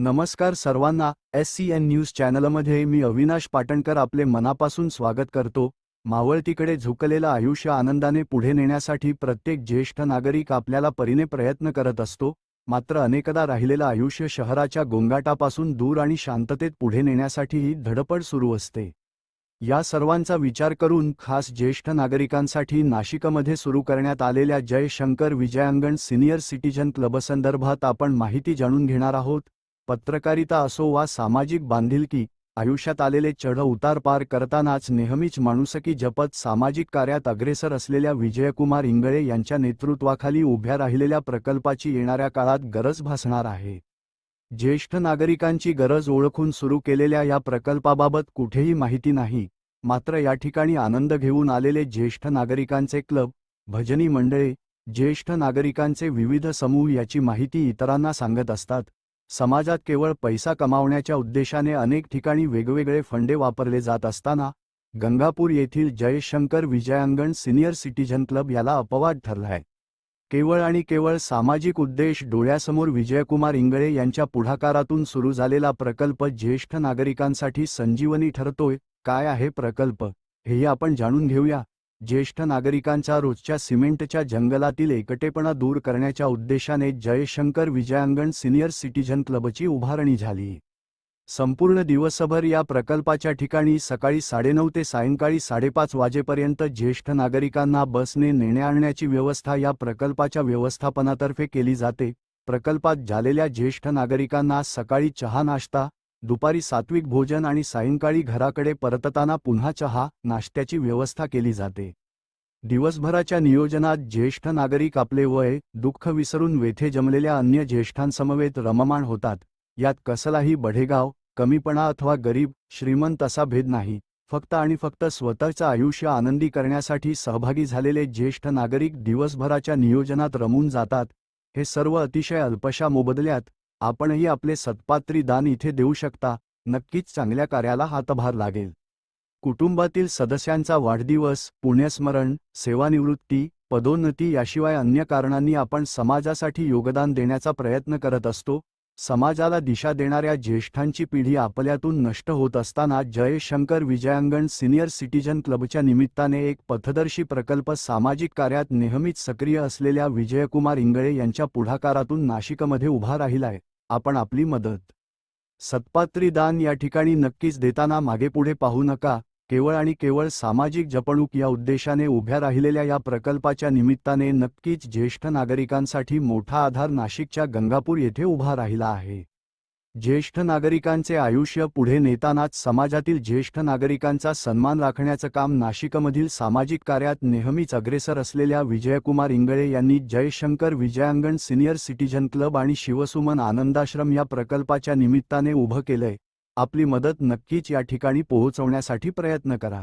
नमस्कार सर्वांना S C N news चॅनलमध्ये मी अविनाश पाटणकर आपले मनापासून स्वागत करतो. मावळतीकडे झुकलेलं आयुष्य आनंदाने पुढे नेण्यासाठी प्रत्येक ज्येष्ठ नागरिक आपल्याला परीने प्रयत्न करत असतो. मात्र अनेकदा राहिलेलं आयुष्य शहराच्या गोंगाटापासून दूर आणि शांततेत पुढे नेण्यासाठीही धडपड सुरू असते. या सर्वांचा विचार करून खास ज्येष्ठ नागरिकांसाठी नाशिकमध्ये सुरू करण्यात आलेल्या जय शंकर विजयांगण सिनियर सिटीजन क्लबसंदर्भात आपण माहिती जाणून घेणार आहोत. पत्रकारिता असो वा सामाजिक बांधिलकी आयुष्यात आलेले चढ उतार पार करतानाच नेहमीच माणुसकी जपत सामाजिक कार्यात अग्रेसर असलेल्या विजयकुमार इंगळे यांच्या नेतृत्वाखाली उभ्या राहिलेल्या प्रकल्पाची येणाऱ्या काळात गरज भासणार आहे. ज्येष्ठ नागरिकांची गरज ओळखून सुरू केलेल्या या प्रकल्पाबाबत कुठेही माहिती नाही मात्र या ठिकाणी आनंद घेऊन आलेले ज्येष्ठ नागरिकांचे क्लब भजनी मंडळे ज्येष्ठ नागरिकांचे विविध समूह याची माहिती इतरांना सांगत असतात. समाजात केवळ पैसा कमावण्याच्या उद्देशाने अनेक ठिकाणी वेगवेगळे फंडे वापरले जात असताना गंगापूर येथील Jayshankar Vijayangan senior citizen club याला अपवाद ठरलाय केवळ आणि केवळ सामाजिक उद्देश डोळ्यासमोर विजयकुमार इंगळे यांच्या पुढाकारातून सुरू झालेला प्रकल्प ज्येष्ठ नागरिकांसाठी संजीवनी ठरतोय काय आहे प्रकल्प हेही आपण जाणून घेऊया. ज्येष्ठ नागरिकांचा रोजच्या सिमेंटच्या जंगलातील एकटेपणा दूर करण्याच्या उद्देशाने जयशंकर विजयांगण सिनियर सिटीझन क्लबची उभारणी झाली. संपूर्ण दिवसभर या प्रकल्पाच्या ठिकाणी सकाळी साडेनऊ ते सायंकाळी साडेपाच वाजेपर्यंत ज्येष्ठ नागरिकांना बसने नेण्या आणण्याची व्यवस्था या प्रकल्पाच्या व्यवस्थापनातर्फे केली जाते. प्रकल्पात झालेल्या ज्येष्ठ नागरिकांना सकाळी चहा नाश्ता दुपारी सात्विक भोजन आणि सायंकाळी घराकडे परतताना पुन्हा चहा नाश्त्याची व्यवस्था केली जाते. दिवसभराच्या नियोजनात ज्येष्ठ नागरिक आपले वय दुःख विसरून वेथे जमलेल्या अन्य ज्येष्ठांसमवेत रममाण होतात. यात कसलाही बढेगाव कमीपणा अथवा गरीब श्रीमंत असा भेद नाही. फक्त आणि फक्त स्वतःचं आयुष्य आनंदी करण्यासाठी सहभागी झालेले ज्येष्ठ नागरिक दिवसभराच्या नियोजनात रमून जातात. हे सर्व अतिशय अल्पशा मोबदल्यात आपणही आपले सत्पात्री दान इथे देऊ शकता. नक्कीच चांगल्या कार्याला हातभार लागेल. कुटुंबातील सदस्यांचा वाढदिवस पुण्यस्मरण सेवानिवृत्ती पदोन्नती याशिवाय अन्य कारणांनी आपण समाजासाठी योगदान देण्याचा प्रयत्न करत असतो. समाजाला दिशा देणाऱ्या ज्येष्ठांची पिढी आपल्यातून नष्ट होत असताना जयशंकर विजयांगण सिनियर सिटीजन क्लबच्या निमित्ताने एक पथदर्शी प्रकल्प सामाजिक कार्यात नेहमीच सक्रिय असलेल्या विजयकुमार इंगळे यांच्या पुढाकारातून नाशिकमध्ये उभा राहिलाय. आपण आपली मदत. सत्पात्री दान या ठिकाणी नक्कीच देताना मागेपुढे पाहू नका केवळ आणि केवळ सामाजिक जपणूक या उद्देशाने उभ्या राहिलेल्या या प्रकल्पाच्या निमित्ताने नक्कीच ज्येष्ठ नागरिकांसाठी मोठा आधार नाशिकच्या गंगापूर येथे उभा राहिला आहे. ज्येष्ठ नागरिकांचे आयुष्य पुढे नेतानाच समाजातील ज्येष्ठ नागरिकांचा सन्मान राखण्याचं काम नाशिकमधील सामाजिक कार्यात नेहमीच अग्रेसर असलेल्या विजयकुमार इंगळे यांनी Jayshankar Vijayangan senior citizen club आणि शिवसुमन आनंदाश्रम या प्रकल्पाच्या निमित्ताने उभं केलंय. आपली मदत नक्कीच या ठिकाणी पोहोचवण्यासाठी प्रयत्न करा.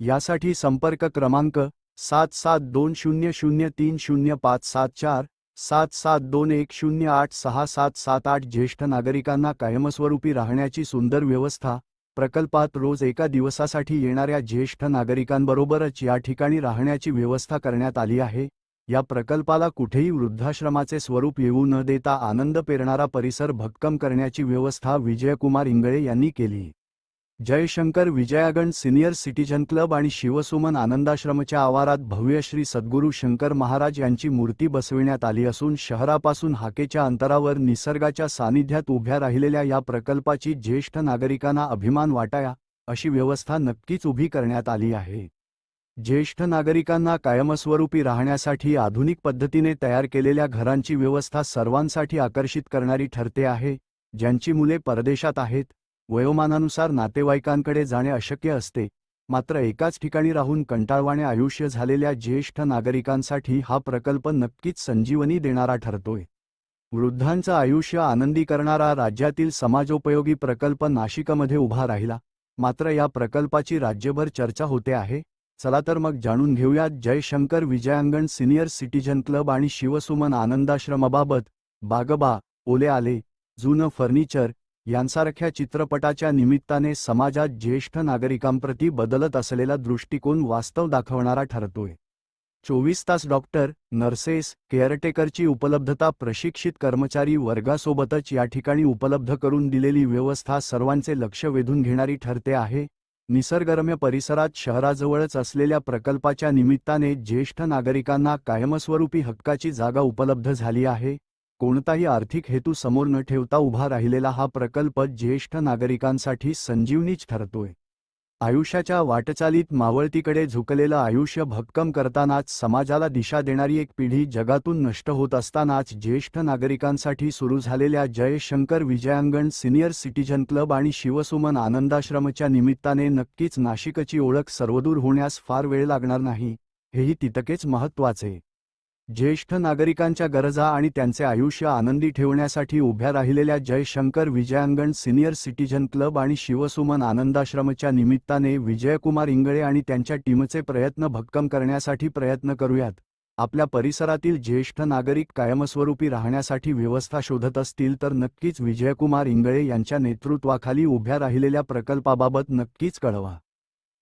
यासाठी संपर्क क्रमांक सात सात दोन शून्य शून्य तीन शून्य पाच सात चार सात सात दोन एक शून्य आठ सहा सात सात आठ ज्येष्ठ नागरिकांना कायमस्वरूपी राहण्याची सुंदर व्यवस्था प्रकल्पात रोज एका दिवसासाठी येणाऱ्या ज्येष्ठ नागरिकांबरोबरच या ठिकाणी राहण्याची व्यवस्था करण्यात आली आहे. या प्रकल्पाला कुठेही वृद्धाश्रमाचे स्वरूप येऊ न देता आनंद पेरणारा परिसर भक्कम करण्याची व्यवस्था विजयकुमार इंगळे यांनी केली. Jayshankar Vijayangan senior citizen club आणि शिवसुमन आनंदाश्रमच्या आवारात भव्य श्री सद्गुरू शंकर महाराज यांची मूर्ती बसविण्यात आली असून शहरापासून हाकेच्या अंतरावर निसर्गाच्या सानिध्यात उभ्या राहिलेल्या या प्रकल्पाची ज्येष्ठ नागरिकांना अभिमान वाटाया अशी व्यवस्था नक्कीच उभी करण्यात आली आहे. ज्येष्ठ नागरिकांना कायमस्वरूपी राहण्यासाठी आधुनिक पद्धतीने तयार केलेल्या घरांची व्यवस्था सर्वांसाठी आकर्षित करणारी ठरते आहे ज्यांची मुले परदेशात आहेत वयोमानानुसार नातेवाईकांकडे जाणे अशक्य असते. मात्र एकाच ठिकाणी राहून कंटाळवाणे आयुष्य झालेल्या ज्येष्ठ नागरिकांसाठी हा प्रकल्प नक्कीच संजीवनी देणारा ठरतोय. वृद्धांचं आयुष्य आनंदी करणारा राज्यातील समाजोपयोगी प्रकल्प नाशिकमध्ये उभा राहिला. मात्र या प्रकल्पाची राज्यभर चर्चा होते आहे. चला तर मग जाणून घेऊयात Jayshankar Vijayangan senior citizen club आणि शिवसुमन आनंदाश्रमाबाबत. बागबा ओले आले जुनं फर्निचर यांसारख्या चित्रपटाच्या निमित्ताने समाजात ज्येष्ठ नागरिकांप्रती बदलत असलेला दृष्टिकोन वास्तव दाखवणारा ठरतोय. चोवीस तास डॉक्टर नर्सेस केअरटेकरची उपलब्धता प्रशिक्षित कर्मचारी वर्गासोबतच या ठिकाणी उपलब्ध करून दिलेली व्यवस्था सर्वांचे लक्ष वेधून घेणारी ठरते आहे. निसर्गरम्य परिसरात शहराजवळच असलेल्या प्रकल्पाच्या निमित्ताने ज्येष्ठ नागरिकांना कायमस्वरूपी हक्काची जागा उपलब्ध झाली आहे. कोणताही आर्थिक हेतू समोर न ठेवता उभा राहिलेला हा प्रकल्प ज्येष्ठ नागरिकांसाठी संजीवनीच ठरतोय. आयुष्याच्या वाटचालीत मावळतीकडे झुकलेलं आयुष्य भक्कम करतानाच समाजाला दिशा देणारी एक पिढी जगातून नष्ट होत असतानाच ज्येष्ठ नागरिकांसाठी सुरू झालेल्या Jayshankar Vijayangan senior citizen club आणि शिवसुमन आनंदाश्रमच्या निमित्ताने नक्कीच नाशिकची ओळख सर्वदूर होण्यास फार वेळ लागणार नाही हेही तितकेच महत्त्वाचे. ज्येष्ठ नागरिकांच्या गरजा आणि त्यांचे आयुष्य आनंदी ठेवण्यासाठी उभ्या राहिलेल्या Jayshankar Vijayangan senior citizen club आणि शिवसुमन आनंदाश्रमच्या निमित्ताने विजयकुमार इंगळे आणि त्यांच्या टीमचे प्रयत्न भक्कम करण्यासाठी प्रयत्न करूयात. आपल्या परिसरातील ज्येष्ठ नागरिक कायमस्वरूपी राहण्यासाठी व्यवस्था शोधत असतील तर नक्कीच विजयकुमार इंगळे यांच्या नेतृत्वाखाली उभ्या राहिलेल्या प्रकल्पाबाबत नक्कीच कळवा.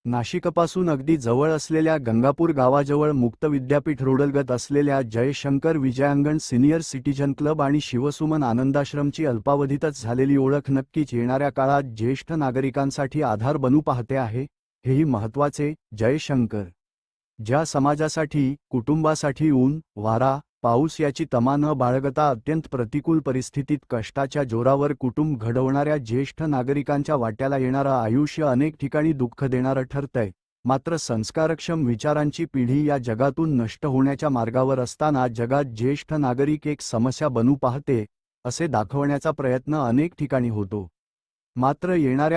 नाशिकपासून अगदी जवळ असलेल्या गंगापूर गावाजवळ मुक्त विद्यापीठ रोडलगत असलेल्या Jayshankar Vijayangan senior citizen club आणि शिवसुमन आनंदाश्रमची अल्पावधीतच झालेली ओळख नक्कीच येणाऱ्या काळात ज्येष्ठ नागरिकांसाठी आधार बनू पाहते आहे हेही महत्त्वाचे जयशंकर. ज्या समाजासाठी कुटुंबासाठी ऊन वारा पाऊस याची तमा न बाळगता अत्यंत प्रतिकूल परिस्थितीत कष्टाच्या जोरावर कुटुंब घडवणाऱ्या ज्येष्ठ नागरिकांच्या वाट्याला येणारं आयुष्य अनेक ठिकाणी दुःख देणारं ठरतंय. मात्र संस्कारक्षम विचारांची पिढी या जगातून नष्ट होण्याच्या मार्गावर असताना जगात ज्येष्ठ नागरिक एक समस्या बनू पाहते असे दाखवण्याचा प्रयत्न अनेक ठिकाणी होतो. मात्र येणाऱ्या